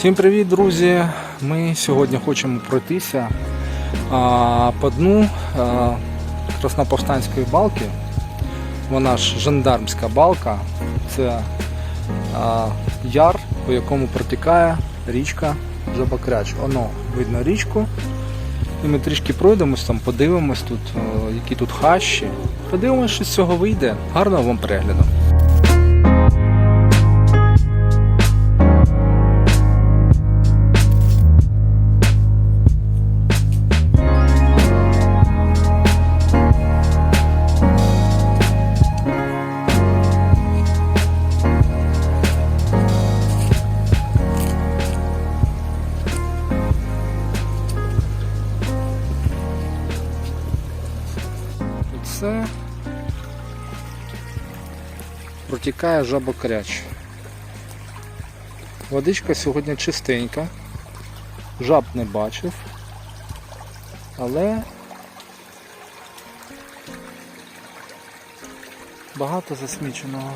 Всім привіт, друзі! Ми сьогодні хочемо пройтися а, по дну а, Красноповстанської балки. Вона ж жандармська балка. Це а, яр, по якому протікає річка Жабакряч. Оно видно річку. І ми трішки пройдемось там, подивимось тут, які тут хащі. Подивимось, що з цього вийде. Гарного вам перегляду. Це протікає жабокряч. Водичка сьогодні чистенька. Жаб не бачив. Але багато засміченого.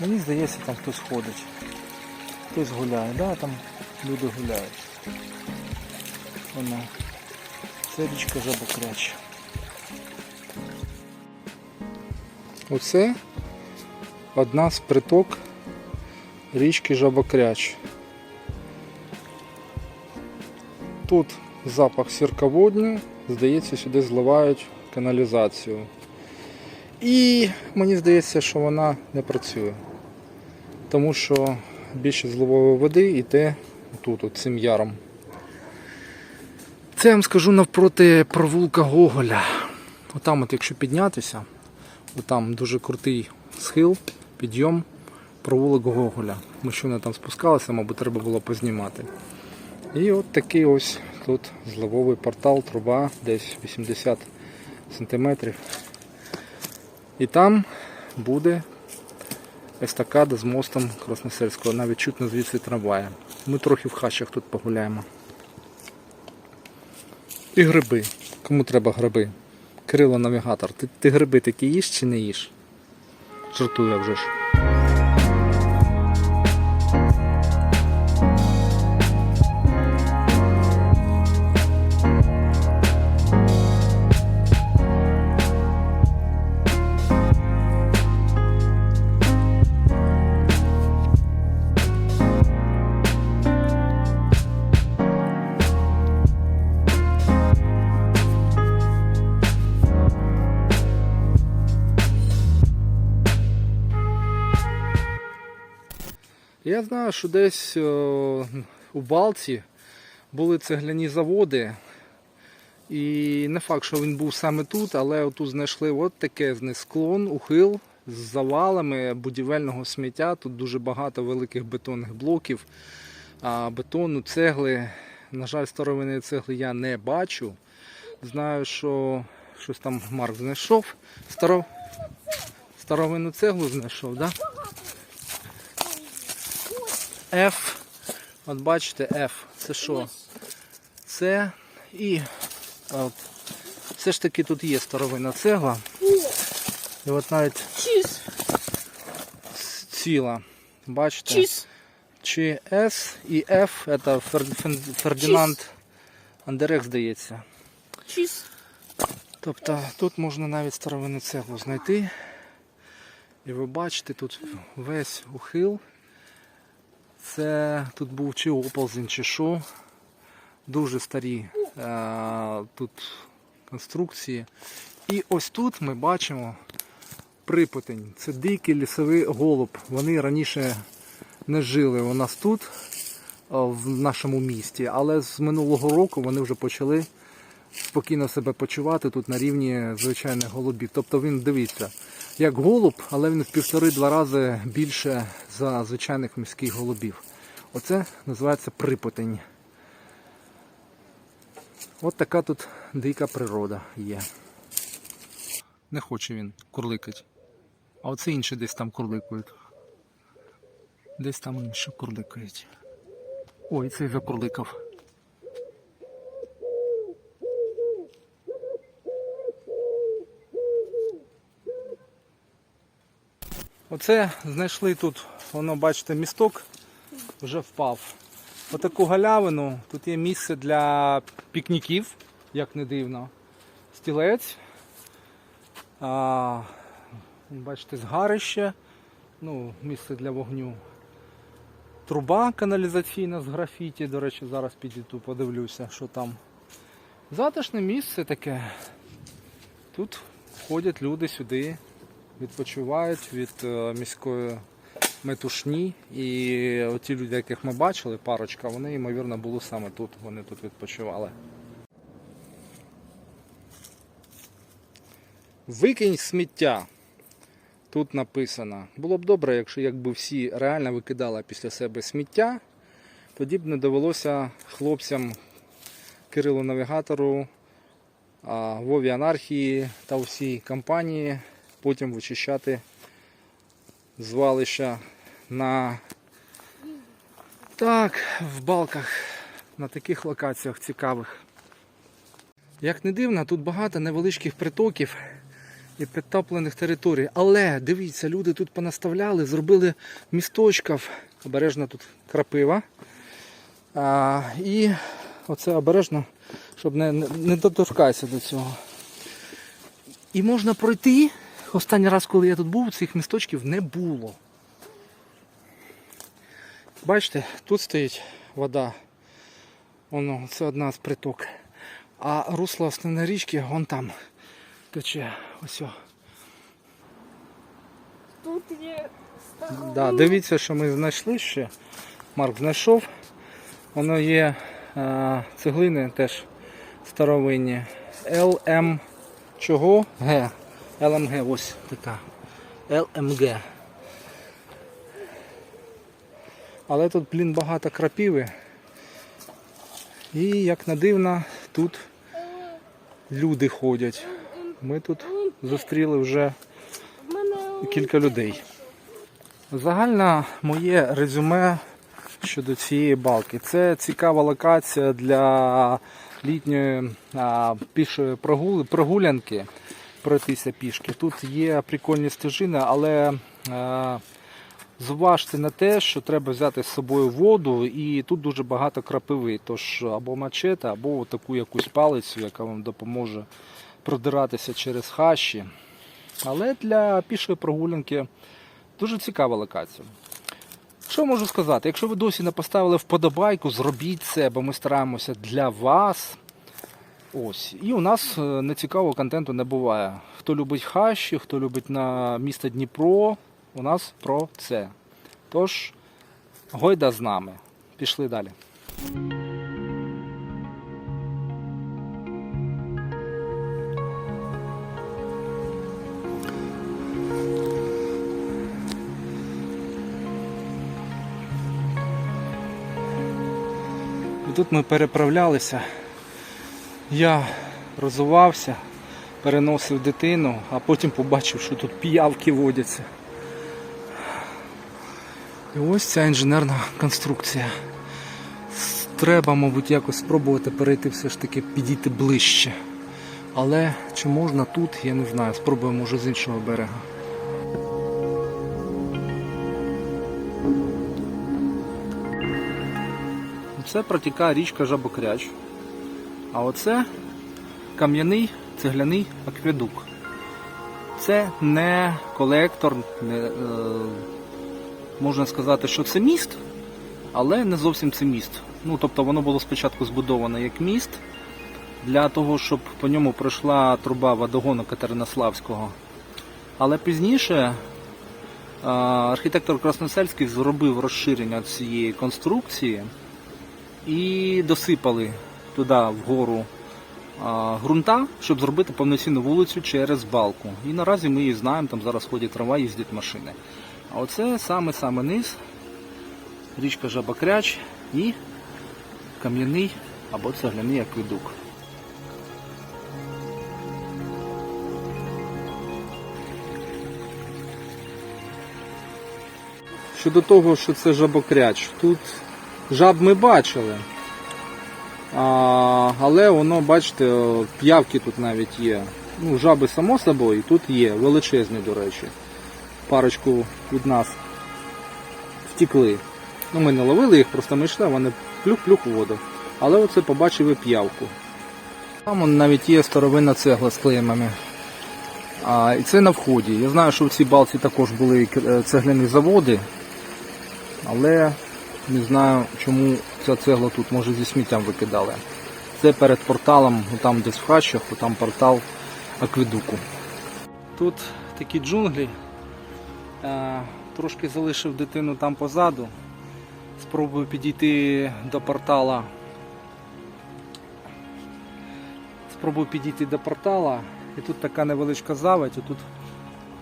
Мені здається, там хтось ходить. Хтось гуляє, да, там люди гуляють. Воно. Це річка Жабокряч. Оце одна з приток річки Жабокряч. Тут запах сірководню, здається, сюди зливають каналізацію. І мені здається, що вона не працює. Тому що більше зливової води йде тут, от цим яром. Це я вам скажу навпроти провулка Гоголя. Отам, от якщо піднятися, там дуже крутий схил, підйом, провулок Гоголя. Ми щойно там спускалися, мабуть, треба було познімати. І от такий ось тут зливовий портал, труба, десь 80 см. І там буде естакада з мостом Красносельського, навіть чутно звідси трамвая. Ми трохи в хащах тут погуляємо. І гриби. Кому треба гриби? Кирило навігатор, ти, ти гриби такі їш чи не їш? Жартую вже ж. Я знаю, що десь е, у Балці були цегляні заводи. І не факт, що він був саме тут, але тут знайшли от таке склон, ухил з завалами будівельного сміття. Тут дуже багато великих бетонних блоків, а бетону, цегли. На жаль, старовинної цегли я не бачу. Знаю, що щось там Марк знайшов. Старо... Старовинну цеглу знайшов, так? Да? F. От бачите, F. Це що? Це і от, все ж таки тут є старовинна цегла. І от навіть ціла. Бачите? Чи S і F це Фердинанд Андерек, здається. Тобто тут можна навіть старовинну цеглу знайти. І ви бачите, тут весь ухил. Це тут був чи оползень, чи що. Дуже старі е, тут конструкції. І ось тут ми бачимо припотень. Це дикий лісовий голуб. Вони раніше не жили у нас тут, е, в нашому місті, але з минулого року вони вже почали спокійно себе почувати тут на рівні звичайних голубів. Тобто він дивіться, як голуб, але він в півтори-два рази більше за звичайних міських голубів. Оце називається припотень. От така тут дика природа є. Не хоче він курликати. А оце інші десь там курликають. Десь там інші курликають. Ой, цей закурликав. Оце знайшли тут, воно бачите, місток вже впав. отаку галявину. Тут є місце для пікніків, як не дивно. Стілець. Бачите, згарище. Ну, місце для вогню. Труба каналізаційна з графіті. До речі, зараз підійду, подивлюся, що там. Затишне місце таке. Тут ходять люди сюди, відпочивають від е, міської метушні. І оті люди, яких ми бачили, парочка, вони, ймовірно, були саме тут. Вони тут відпочивали. Викинь сміття. Тут написано. Було б добре, якщо якби всі реально викидали після себе сміття, тоді б не довелося хлопцям Кирилу Навігатору, Вові Анархії та всій компанії потім вичищати звалища на так, в балках, на таких локаціях цікавих. Як не дивно, тут багато невеличких притоків і підтоплених територій. Але дивіться, люди тут понаставляли, зробили місточків. Обережно тут крапива. А, і оце обережно, щоб не, не, доторкайся до цього. І можна пройти. Останній раз, коли я тут був, цих місточків не було. Бачите, тут стоїть вода. Воно, це одна з приток. А русло основної річки вон там тече. Ось. Тут є Да, дивіться, що ми знайшли ще. Марк знайшов. Воно є е, цеглини теж старовинні. ЛМ чого? Г. ЛМГ, ось така. ЛМГ. Але тут, блін, багато крапіви. І як не дивно, тут люди ходять. Ми тут зустріли вже кілька людей. Загальне моє резюме щодо цієї балки. Це цікава локація для літньої а, пішої прогулянки пройтися пішки. Тут є прикольні стежини, але а, зважте на те, що треба взяти з собою воду, і тут дуже багато крапиви. Тож або мачете, або таку якусь палицю, яка вам допоможе продиратися через хащі. Але для пішої прогулянки дуже цікава локація. Що можу сказати? Якщо ви досі не поставили вподобайку, зробіть це, бо ми стараємося для вас. Ось. І у нас е, нецікавого контенту не буває. Хто любить хащі, хто любить на місто Дніпро, у нас про це. Тож, гойда з нами. Пішли далі. Тут ми переправлялися. Я розвивався, переносив дитину, а потім побачив, що тут піявки водяться. І ось ця інженерна конструкція. Треба, мабуть, якось спробувати перейти все ж таки підійти ближче. Але чи можна тут, я не знаю. Спробуємо може з іншого берега. Це протікає річка Жабокряч. А оце кам'яний цегляний акведук. Це не колектор, не, е, можна сказати, що це міст, але не зовсім це міст. Ну, тобто воно було спочатку збудоване як міст для того, щоб по ньому пройшла труба водогону Катеринославського. Але пізніше е, архітектор Красносельський зробив розширення цієї конструкції і досипали туди вгору ґрунта, щоб зробити повноцінну вулицю через балку. І наразі ми її знаємо, там зараз ходять трава, їздять машини. А оце саме-саме низ, річка Жабакряч і кам'яний або цегляний акведук. Щодо того, що це жабокряч, тут жаб ми бачили. Але воно, бачите, п'явки тут навіть є. Ну, жаби само собою, тут є, величезні, до речі. Парочку від нас втікли. Ну, ми не ловили їх, просто ми йшли, вони плюх-плюх у воду. Але оце побачив і п'явку. Там навіть є старовинна цегла з клеймами. А, і це на вході. Я знаю, що в цій балці також були е, цегляні заводи, але не знаю, чому ця цегла тут, може зі сміттям викидали. Це перед порталом, там десь в хащах, там портал акведуку. Тут такі джунглі. Е, Трошки залишив дитину там позаду. Спробую підійти до портала. Спробую підійти до портала. І тут така невеличка заводь, тут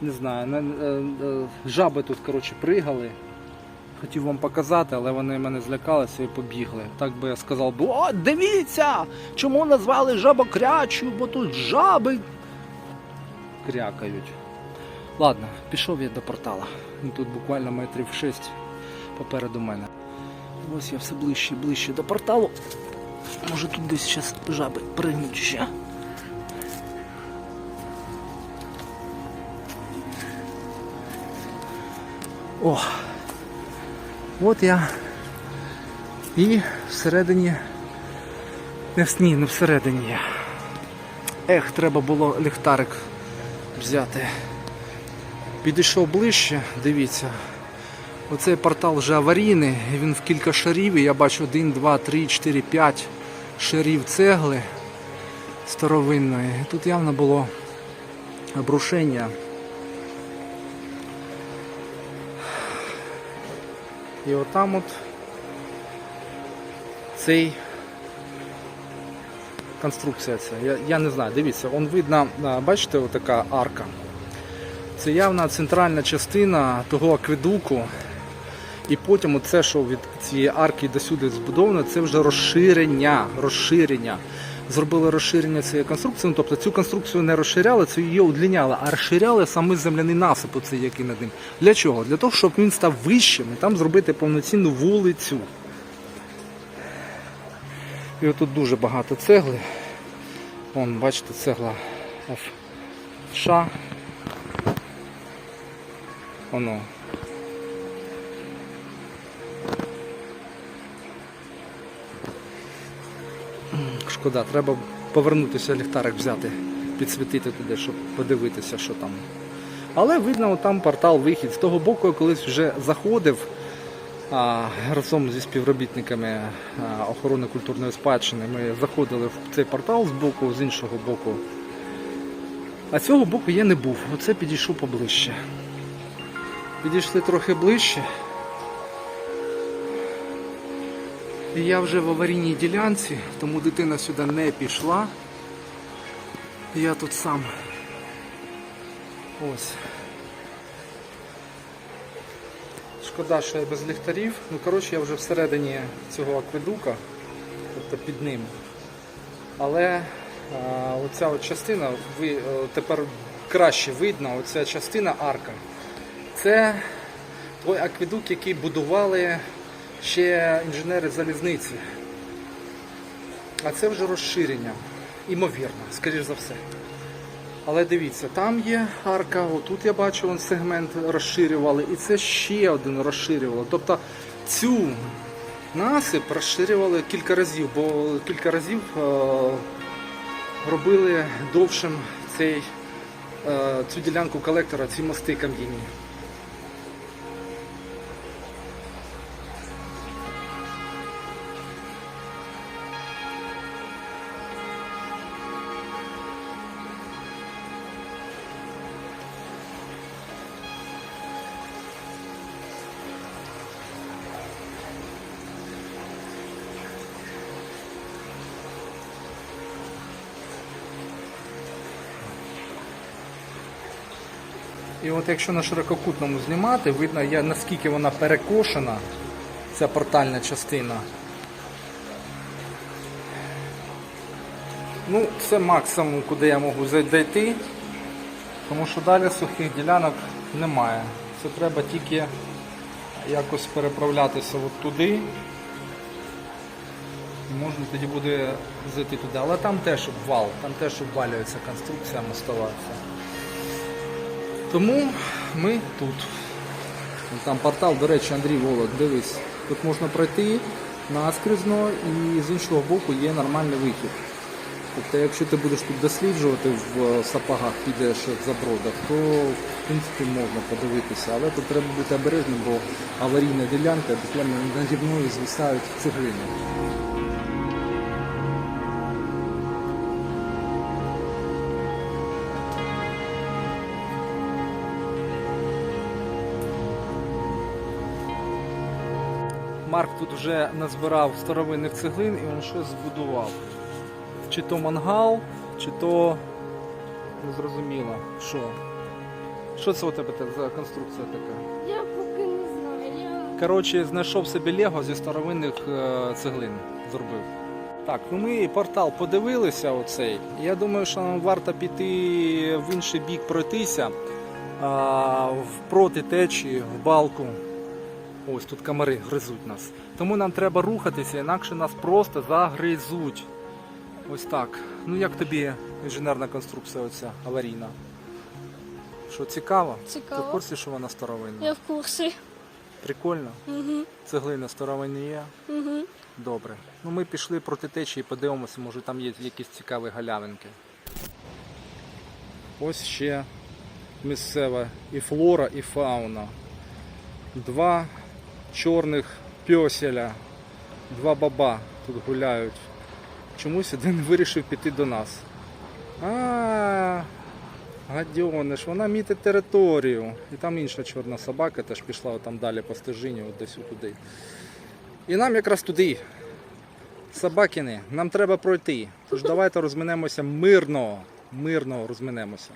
не знаю, на- е, е, жаби тут коротше, пригали. Хотів вам показати, але вони мене злякалися і побігли. Так би я сказав, би, о, дивіться! Чому назвали жабокрячу, бо тут жаби крякають. Ладно, пішов я до портала. Тут буквально метрів 6 попереду мене. Ось я все ближче і ближче до порталу. Може тут десь зараз жаби пригнуть ще. О! От я. І всередині. Не сні, не всередині я. Ех, треба було ліхтарик взяти. Підійшов ближче, дивіться. Оцей портал вже аварійний, він в кілька шарів, і я бачу 1, 2, 3, 4, 5 шарів цегли старовинної. Тут явно було обрушення. І отам от цей конструкція ця. Я, не знаю, дивіться, он видно, бачите, отака арка. Це явна центральна частина того акведуку. І потім оце, що від цієї арки до сюди збудовано, це вже розширення. розширення. Зробили розширення цієї конструкції. Ну, тобто цю конструкцію не розширяли, це її удлиняли, а розширяли саме земляний насип, оцей, який над ним. Для чого? Для того, щоб він став вищим і там зробити повноцінну вулицю. І отут дуже багато цегли. Вон, бачите, цегла США. Воно. Шкода, треба повернутися ліхтарик взяти, підсвітити туди, щоб подивитися, що там. Але видно, там портал вихід. З того боку я колись вже заходив а, разом зі співробітниками а, охорони культурної спадщини. Ми заходили в цей портал з боку, з іншого боку. А цього боку я не був. Оце підійшов поближче. Підійшли трохи ближче. Я вже в аварійній ділянці, тому дитина сюди не пішла. Я тут сам. Ось. Шкода, що я без ліхтарів. Ну, коротше, я вже всередині цього акведука, тобто під ним. Але а, оця от частина, ви, тепер краще видно, оця частина арка. Це той акведук, який будували ще інженери залізниці. А це вже розширення. Імовірно, скоріш за все. Але дивіться, там є арка, отут я бачу вон сегмент розширювали, і це ще один розширювали. Тобто цю насип розширювали кілька разів, бо кілька разів е, робили довшим цей, е, цю ділянку колектора, ці мости кам'яні. І от якщо на ширококутному знімати, видно, я, наскільки вона перекошена, ця портальна частина. Ну, це максимум, куди я можу зайти, тому що далі сухих ділянок немає. Це треба тільки якось переправлятися от туди. Можна тоді буде зайти туди. Але там теж обвал, там теж обвалюється конструкція мостова. Тому ми тут. Там портал, до речі, Андрій Волод, дивись, тут можна пройти наскрізно і з іншого боку є нормальний вихід. Тобто, якщо ти будеш тут досліджувати в сапогах, підеш в забродах, то в принципі можна подивитися. Але тут треба бути обережним, бо аварійна ділянка, буквально наді мною звисають цеглини. Марк тут вже назбирав старовинних цеглин і він щось збудував. Чи то мангал, чи то незрозуміло. Що? Що це у тебе за конструкція така? Я поки не знаю. Я... Коротше, знайшов собі Лего зі старовинних е, цеглин зробив. Так, ну ми портал подивилися оцей. Я думаю, що нам варто піти в інший бік пройтися, а, в проти течії, в балку. Ось тут комари гризуть нас. Тому нам треба рухатися, інакше нас просто загризуть. Ось так. Ну як тобі інженерна конструкція оця аварійна? Що цікаво? Ти в курсі, що вона старовинна? Я в курсі. Прикольно. Угу. Цеглини старовинні є. Угу. Добре. Ну ми пішли проти течії, подивимося, може там є якісь цікаві галявинки. Ось ще місцева і флора, і фауна. Два чорних пьоселя, два баба тут гуляють. Чомусь один вирішив піти до нас. А, гадьониш, вона мітить територію. І там інша чорна собака теж пішла там далі по стежині, от десь туди. І нам якраз туди. Собакіни, нам треба пройти. Тож давайте розминемося мирно. Мирно розминемося.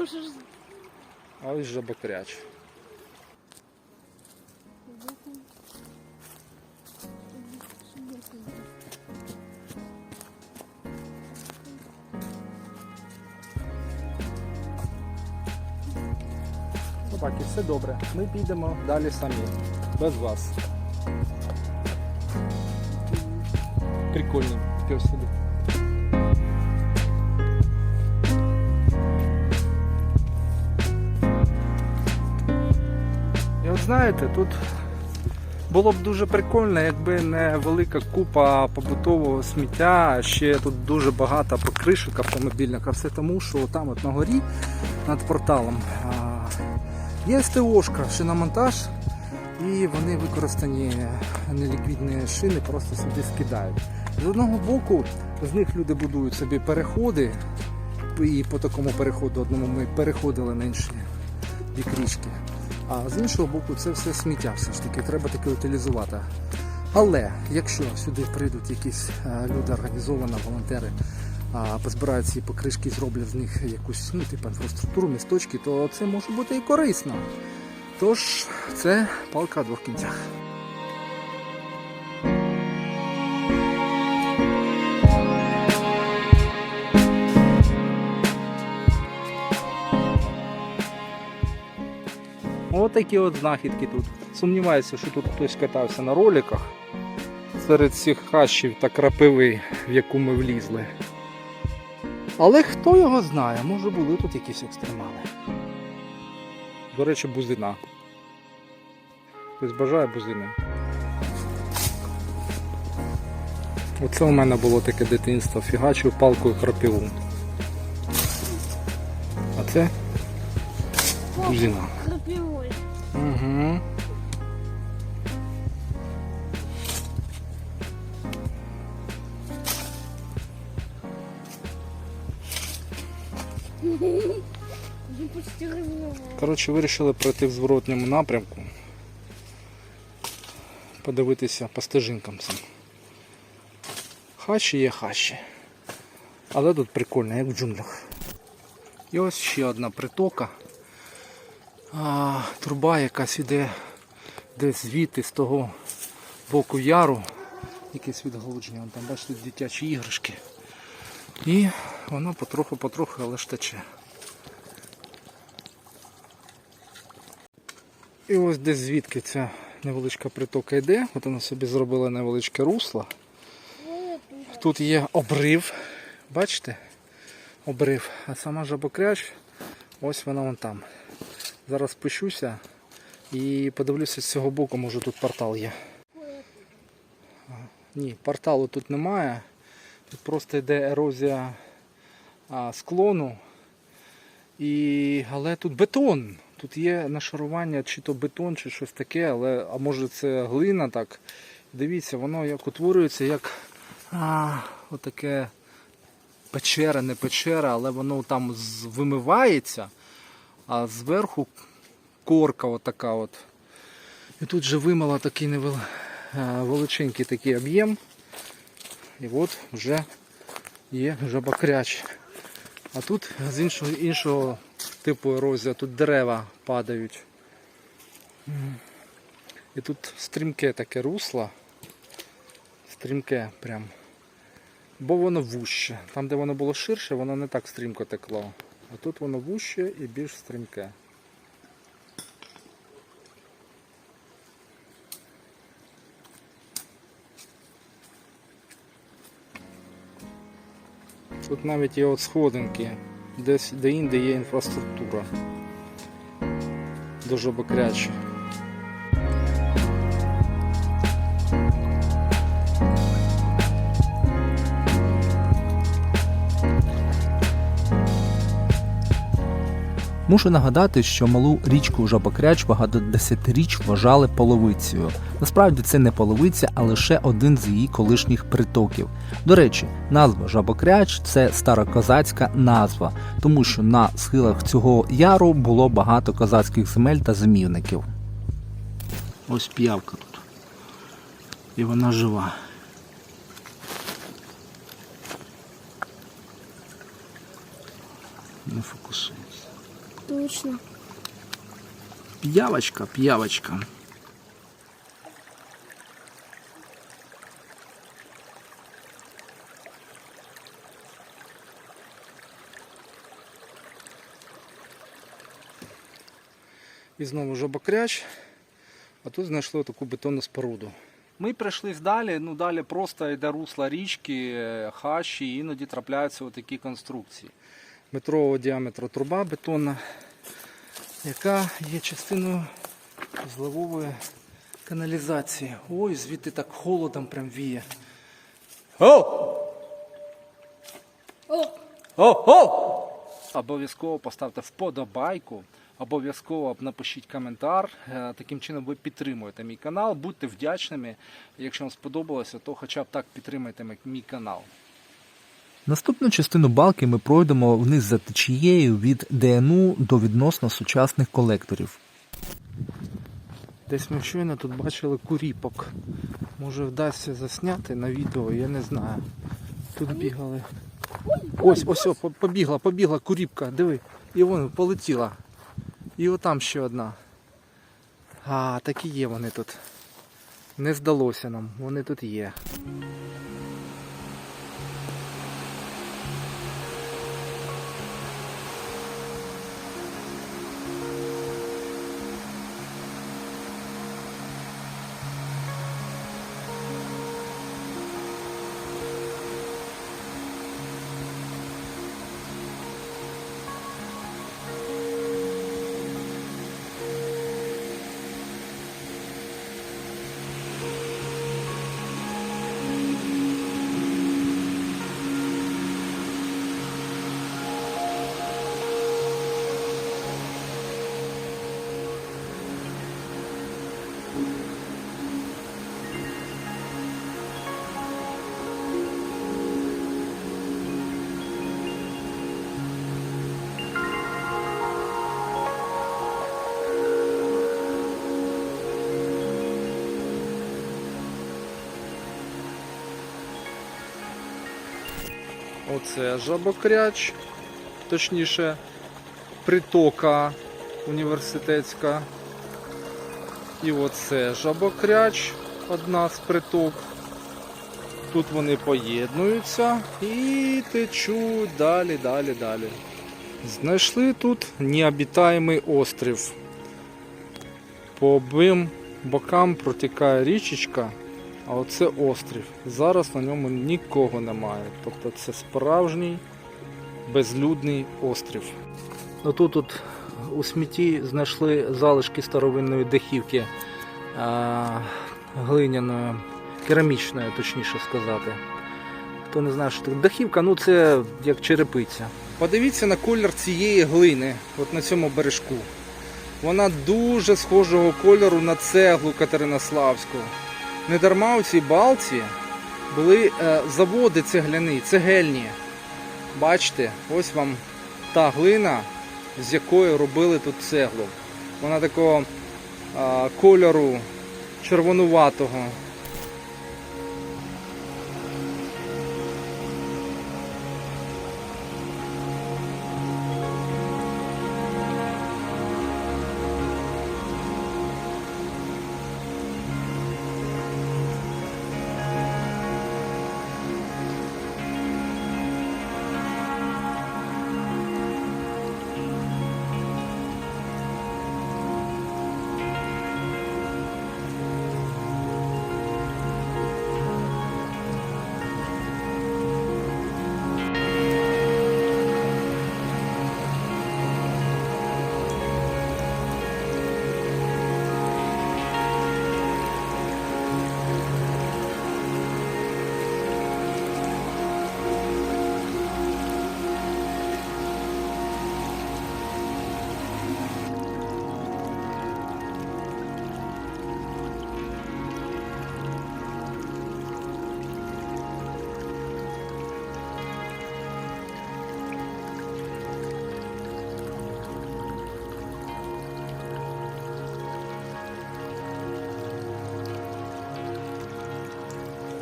Ж. Ось жабокряч. Собаки, все добре. Ми підемо далі самі. Без вас. Прикольні пёселі. І от знаєте, тут було б дуже прикольно, якби не велика купа побутового сміття, ще тут дуже багато покришок автомобільних, а все тому, що там от на горі над порталом є СТОшка, шиномонтаж, і вони використані неліквідні шини, просто сюди скидають. З одного боку, з них люди будують собі переходи, і по такому переходу одному ми переходили на інший бік. А з іншого боку, це все сміття все ж таки, треба таке утилізувати. Але якщо сюди прийдуть якісь е, люди організовано, волонтери, позбирають ці покришки зроблять з них якусь ну, типу, інфраструктуру, місточки, то це може бути і корисно. Тож це палка двох кінцях. Ось такі от знахідки тут. Сумніваюся, що тут хтось катався на роликах серед цих хащів та крапиви, в яку ми влізли. Але хто його знає, може були тут якісь екстремали. До речі, бузина. Хтось бажає бузини. Оце у мене було таке дитинство, фігачив палкою крапиву. А це бузина. Коротше, вирішили пройти в зворотньому напрямку. Подивитися по стежинкам цим. Хащі є хащі. Але тут прикольно, як в джунглях. І ось ще одна притока. А, труба якась іде десь звідти з того боку яру. Якесь відгалудження. Вон Там бачите дитячі іграшки. І воно потроху-потроху, але ж тече. І ось десь звідки ця невеличка притока йде. От вона собі зробила невеличке русло. Тут є обрив. Бачите? Обрив. А сама жабокряч, ось вона вон там. Зараз спущуся і подивлюся з цього боку, може тут портал є. Ні, порталу тут немає. Тут просто йде ерозія склону. І... Але тут бетон. Тут є нашарування, чи то бетон, чи щось таке, але а може це глина так. Дивіться, воно як утворюється, як а, отаке печера, не печера, але воно там вимивається, а зверху корка отака от. І тут же вимила такий невел... е, величенький такий об'єм. І от вже є жабокряч. А тут з іншого, іншого типу ерозія, тут дерева падають. І тут стрімке таке русло. Стрімке прям. Бо воно вуще. Там, де воно було ширше, воно не так стрімко текло. А тут воно вуще і більш стрімке. Тут навіть є от сходинки, десь де інде є інфраструктура. Дуже бокряче. Мушу нагадати, що малу річку Жабокряч багато десятиріч вважали половицею. Насправді це не половиця, а лише один з її колишніх притоків. До речі, назва Жабокряч це старокозацька назва, тому що на схилах цього яру було багато козацьких земель та зимівників. Ось п'явка тут. І вона жива. Точно. П'явочка, п'явочка. І знову жабокряч, а тут знайшли таку бетонну споруду. Ми прийшли далі, ну далі просто йде русло річки, е, хащі, іноді трапляються отакі конструкції. Метрового діаметру труба бетонна, яка є частиною зливової каналізації. Ой, звідти так холодом прям віє. О! О, О! О! Обов'язково поставте вподобайку. Обов'язково напишіть коментар. Е, Таким чином ви підтримуєте мій канал. Будьте вдячними. Якщо вам сподобалося, то хоча б так підтримайте мій- мій канал. Наступну частину балки ми пройдемо вниз за течією від ДНУ до відносно сучасних колекторів. Десь ми щойно тут бачили куріпок. Може вдасться засняти на відео, я не знаю. Тут бігали. Ось, ось, о, по- побігла, побігла куріпка, диви. І вон полетіла. І отам ще одна. А, такі є вони тут. Не здалося нам, вони тут є. Оце жабокряч, точніше, притока університетська. І оце жабокряч, одна з приток. Тут вони поєднуються і течуть далі, далі, далі. Знайшли тут необітаємий острів. По обом бокам протікає річечка, а оце острів. Зараз на ньому нікого немає. Тобто це справжній безлюдний острів. Ну, тут, тут у смітті знайшли залишки старовинної дахівки глиняної. керамічною, точніше сказати. Хто не знає, що таке дахівка, ну це як черепиця. Подивіться на колір цієї глини, от на цьому бережку. Вона дуже схожого кольору на цеглу Катеринославську. Недарма у цій балці були е, заводи цегляні, цегельні. Бачите, ось вам та глина, з якої робили тут цеглу. Вона такого кольору червонуватого.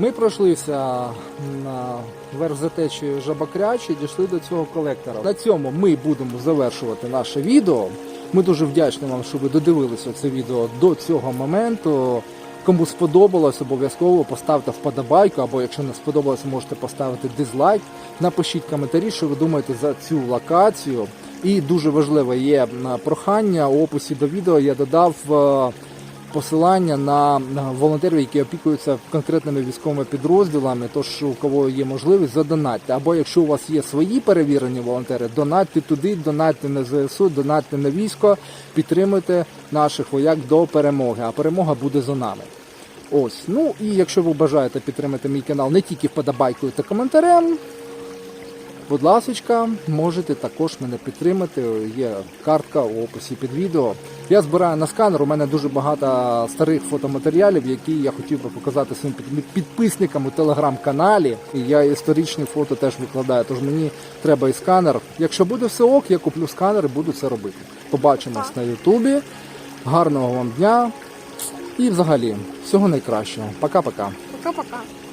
Ми пройшлися на верх за течією Жабакрячі і дійшли до цього колектора. На цьому ми будемо завершувати наше відео. Ми дуже вдячні вам, що ви додивилися це відео до цього моменту. Кому сподобалось, обов'язково поставте вподобайку, або якщо не сподобалось, можете поставити дизлайк. Напишіть коментарі, що ви думаєте за цю локацію. І дуже важливе є м, прохання у описі до відео. Я додав е, посилання на волонтерів, які опікуються конкретними військовими підрозділами. Тож у кого є можливість, задонатьте. Або якщо у вас є свої перевірені волонтери, донатьте туди, донатьте на ЗСУ, донатьте на військо, підтримуйте наших вояк до перемоги. А перемога буде за нами. Ось, ну і якщо ви бажаєте підтримати мій канал не тільки вподобайкою та коментарем, Будь ласочка, можете також мене підтримати. Є картка у описі під відео. Я збираю на сканер. У мене дуже багато старих фотоматеріалів, які я хотів би показати своїм підписникам у телеграм-каналі. І я історичні фото теж викладаю. Тож мені треба і сканер. Якщо буде все ок, я куплю сканер і буду це робити. Побачимось на Ютубі. Гарного вам дня і взагалі всього найкращого. Пока-пока. Пока-пока.